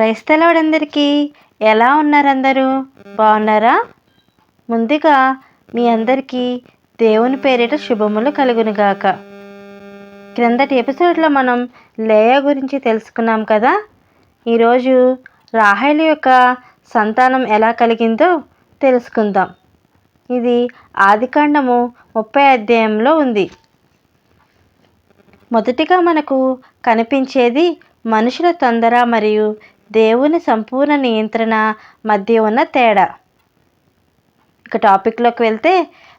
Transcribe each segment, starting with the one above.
క్రైస్తవులందరికీ ఎలా ఉన్నారందరూ? బాగున్నారా? ముందుగా మీ అందరికీ దేవుని పేరిట శుభములు కలుగునుగాక. క్రిందటి ఎపిసోడ్లో మనం లేయ గురించి తెలుసుకున్నాం కదా? ఈరోజు రాహేలు యొక్క సంతానం ఎలా కలిగిందో తెలుసుకుందాం. ఇది ఆదికాండము ముప్పై అధ్యాయంలో ఉంది. మొదటిగా మనకు కనిపించేది మనుషుల తొందర మరియు దేవుని సంపూర్ణ నియంత్రణ మధ్య ఉన్న తేడా. ఇక టాపిక్లోకి వెళ్తే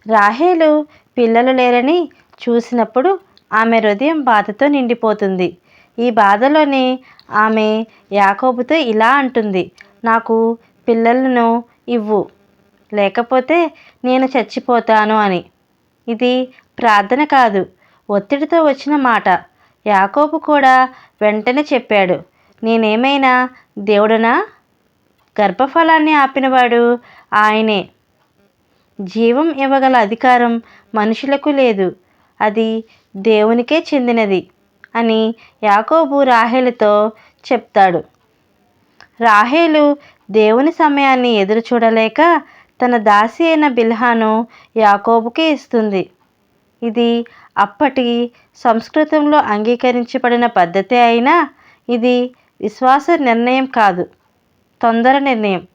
రాహేలు పిల్లలు లేరని చూసినప్పుడు ఆమె హృదయం బాధతో నిండిపోతుంది. ఈ బాధలోనే ఆమె యాకోబుతో ఇలా అంటుంది నాకు పిల్లలను ఇవ్వు లేకపోతే నేను చచ్చిపోతాను అని. ఇది ప్రార్థన కాదు ఒత్తిడితో వచ్చిన మాట. యాకోబు కూడా వెంటనే చెప్పాడు నేనేమైనా దేవుడనా? గర్భఫలాన్ని ఆపినవాడు ఆయనే. జీవం ఇవ్వగల అధికారం మనుషులకు లేదు. అది దేవునికే చెందినది అని యాకోబు రాహేలుతో చెప్తాడు. రాహేలు దేవుని సమయాన్ని ఎదురు చూడలేక తన దాసి అయిన బిల్హాను యాకోబుకి ఇస్తుంది. ఇది అప్పటి సంస్కృతంలో అంగీకరించబడిన పద్ధతి అయినా ఇది విశ్వాస నిర్ణయం కాదు తొందర నిర్ణయం.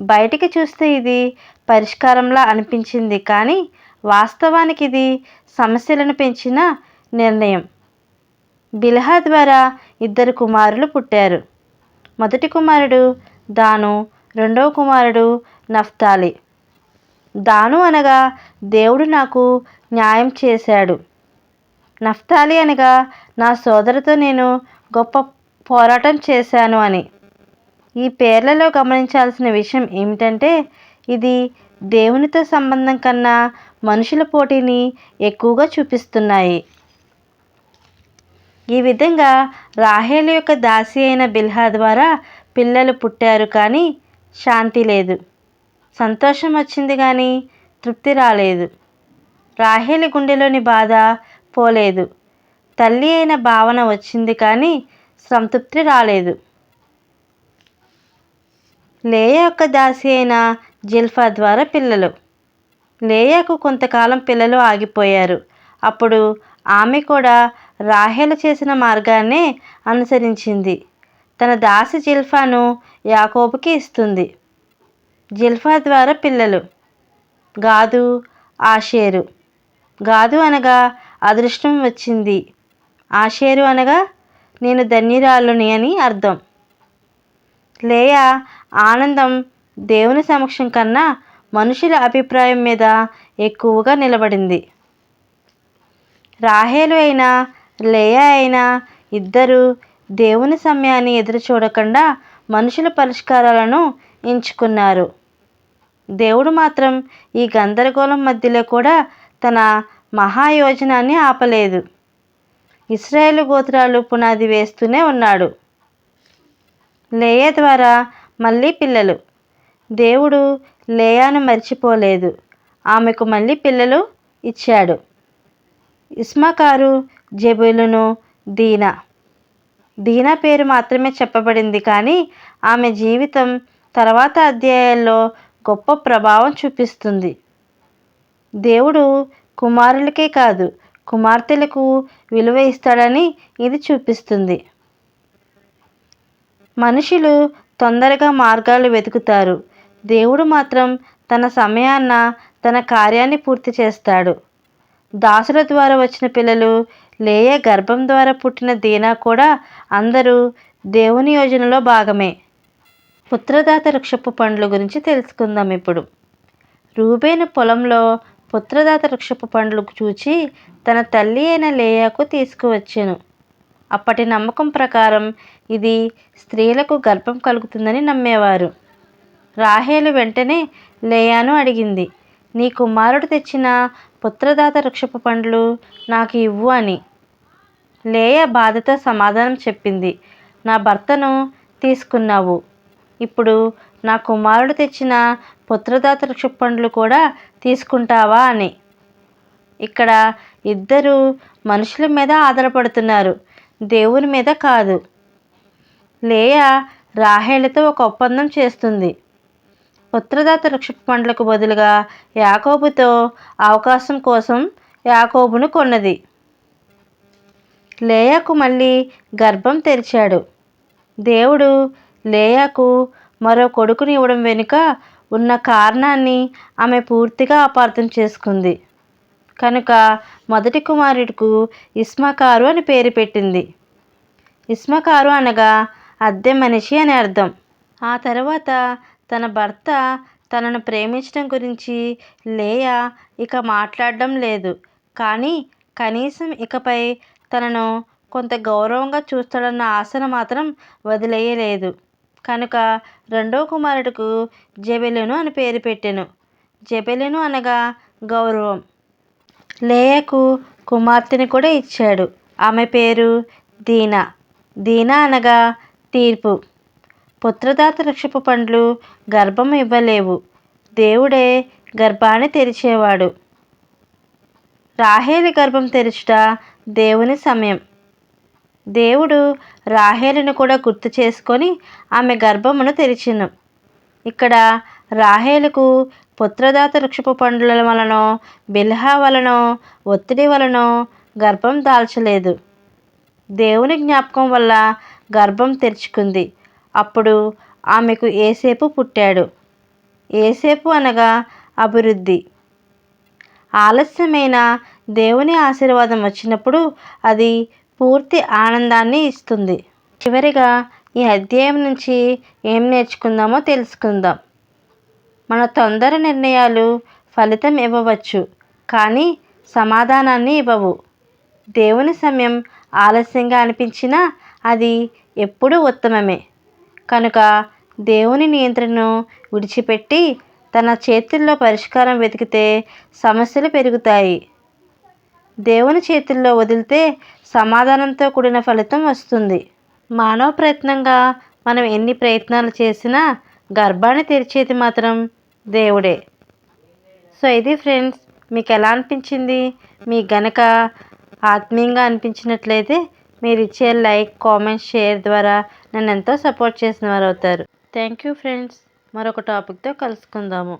బయటికి చూస్తే ఇది పరిష్కారంలా అనిపించింది కానీ వాస్తవానికి ఇది సమస్యలను పెంచిన నిర్ణయం. బిల్హా ద్వారా ఇద్దరు కుమారులు పుట్టారు. మొదటి కుమారుడు దాను రెండవ కుమారుడు నఫ్తాలి. దాను అనగా దేవుడు నాకు న్యాయం చేశాడు. నఫ్తాలి అనగా నా సోదరుతో నేను గొప్ప పోరాటం చేశాను అని. ఈ పేర్లలో గమనించాల్సిన విషయం ఏమిటంటే ఇది దేవునితో సంబంధం కన్నా మనుషుల పోటీని ఎక్కువగా చూపిస్తున్నాయి. ఈ విధంగా రాహేలు యొక్క దాసి అయిన బిల్హా ద్వారా పిల్లలు పుట్టారు కానీ శాంతి లేదు. సంతోషం వచ్చింది కానీ తృప్తి రాలేదు. రాహేలి గుండెలోని బాధ పోలేదు. తల్లి అయిన భావన వచ్చింది కానీ సంతృప్తి రాలేదు. లేయ యొక్క దాసి అయిన జిల్ఫా ద్వారా పిల్లలు. లేయకు కొంతకాలం పిల్లలు ఆగిపోయారు. అప్పుడు ఆమె కూడా రాహేలు చేసిన మార్గాన్నే అనుసరించింది. తన దాసి జిల్ఫాను యాకోబుకి ఇస్తుంది. జిల్ఫా ద్వారా పిల్లలు. గాదు ఆషేరు. గాదు అనగా అదృష్టం వచ్చింది. ఆషేరు అనగా నేను ధన్యురాలుని అని అర్థం. లేయ ఆనందం దేవుని సమక్షం కన్నా మనుషుల అభిప్రాయం మీద ఎక్కువగా నిలబడింది. రాహేలు అయినా లేయ అయినా ఇద్దరు దేవుని సమయాన్ని ఎదురు చూడకుండా మనుషుల పరిష్కారాలను ఎంచుకున్నారు. దేవుడు మాత్రం ఈ గందరగోళం మధ్యలో కూడా తన మహాయోజనాన్ని ఆపలేదు. ఇస్రాయేల్ గోత్రాలు పునాది వేస్తూనే ఉన్నాడు. లేయ ద్వారా మళ్ళీ పిల్లలు. దేవుడు లేయాను మర్చిపోలేదు. ఆమెకు మళ్ళీ పిల్లలు ఇచ్చాడు. ఇస్మాకారు జబులును దీనా. దీనా పేరు మాత్రమే చెప్పబడింది కానీ ఆమె జీవితం తర్వాత అధ్యాయాల్లో గొప్ప ప్రభావం చూపిస్తుంది. దేవుడు కుమారులకే కాదు కుమార్తెలకు విలువ ఇస్తాడని ఇది చూపిస్తుంది. మనుషులు తొందరగా మార్గాలు వెతుకుతారు. దేవుడు మాత్రం తన సమయాన్న తన కార్యాన్ని పూర్తి చేస్తాడు. దాసుల ద్వారా వచ్చిన పిల్లలు లేయ గర్భం ద్వారా పుట్టిన దీనా కూడా అందరూ దేవుని యోజనలో భాగమే. పుత్రదాత వృక్షపు పండ్ల గురించి తెలుసుకుందాం ఇప్పుడు. రూబేను పొలంలో పుత్రదాత వృక్షపు పండ్లు చూచి తన తల్లి అయిన లేయాకు తీసుకువచ్చాను. అప్పటి నమ్మకం ప్రకారం ఇది స్త్రీలకు గర్భం కలుగుతుందని నమ్మేవారు. రాహేలు వెంటనే లేయాను అడిగింది నీ కుమారుడు తెచ్చిన పుత్రదాత వృక్షపు పండ్లు నాకు ఇవ్వు అని. లేయ బాధతో సమాధానం చెప్పింది నా భర్తను తీసుకున్నావు. ఇప్పుడు నా కుమారుడు తెచ్చిన పుత్రదాత వృక్షపు పండ్లు కూడా తీసుకుంటావా అని. ఇక్కడ ఇద్దరు మనుషుల మీద ఆధారపడుతున్నారు. దేవుని మీద కాదు. లేయా రాహేలతో ఒక ఒప్పందం చేస్తుంది. పుత్రదాత వృక్షపు పండ్లకు బదులుగా యాకోబుతో అవకాశం కోసం యాకోబును కొన్నది. లేయాకు మళ్ళీ గర్భం తెరిచాడు. దేవుడు లేయాకు మరో కొడుకుని ఇవ్వడం వెనుక ఉన్న కారణాన్ని ఆమె పూర్తిగా అపార్థం చేసుకుంది. కనుక మొదటి కుమారుడికు ఇస్మకారు అని పేరు పెట్టింది. ఇస్మకారు అనగా అద్దె మనిషి అని అర్థం. ఆ తర్వాత తన భర్త తనను ప్రేమించడం గురించి లేయా ఇక మాట్లాడడం లేదు. కానీ కనీసం ఇకపై తనను కొంత గౌరవంగా చూస్తాడన్న ఆశను మాత్రం వదిలేయలేదు. కనుక రెండో కుమారుడుకు జబెలును అని పేరు పెట్టెను. జబెలును అనగా గౌరవం. లేయకు కుమార్తెని కూడా ఇచ్చాడు. ఆమె పేరు దీనా. దీనా అనగా తీర్పు. పుత్రదాత వృక్షపు పండ్లు గర్భం ఇవ్వలేవు. దేవుడే గర్భాన్ని తెరిచేవాడు. రాహేలి గర్భం తెరుచుట దేవుని సమయం. దేవుడు రాహేలును కూడా గుర్తు చేసుకొని ఆమె గర్భమును తెరిచిను. ఇక్కడ రాహేలుకు పుత్రదాత వృక్షపు పండ్ల వలన బిల్హా వలన ఒత్తిడి వలన గర్భం దాల్చలేదు. దేవుని జ్ఞాపకం వల్ల గర్భం తెరుచుకుంది. అప్పుడు ఆమెకు ఏసేపు పుట్టాడు. ఏసేపు అనగా అభివృద్ధి. ఆలస్యమైన దేవుని ఆశీర్వాదం వచ్చినప్పుడు అది పూర్తి ఆనందాన్ని ఇస్తుంది. చివరిగా ఈ అధ్యాయం నుంచి ఏం నేర్చుకుందామో తెలుసుకుందాం. మన తొందర నిర్ణయాలు ఫలితం ఇవ్వవచ్చు కానీ సమాధానాన్ని ఇవ్వవు. దేవుని సమయం ఆలస్యంగా అనిపించినా అది ఎప్పుడూ ఉత్తమమే. కనుక దేవుని నియంత్రణను విడిచిపెట్టి తన చేతుల్లో పరిష్కారం వెతికితే సమస్యలు పెరుగుతాయి. దేవుని చేతుల్లో వదిలితే సమాధానంతో కూడిన ఫలితం వస్తుంది. మానవ ప్రయత్నంగా మనం ఎన్ని ప్రయత్నాలు చేసినా గర్భాన్ని తెరిచేది మాత్రం దేవుడే. సో ఇది ఫ్రెండ్స్ మీకు ఎలా అనిపించింది? మీ గనక ఆత్మీయంగా అనిపించినట్లయితే మీరు ఇచ్చే లైక్ కామెంట్ షేర్ ద్వారా నన్ను ఎంతో సపోర్ట్ చేసిన వారు అవుతారు థ్యాంక్ యూ ఫ్రెండ్స్. మరొక టాపిక్తో కలుసుకుందాము.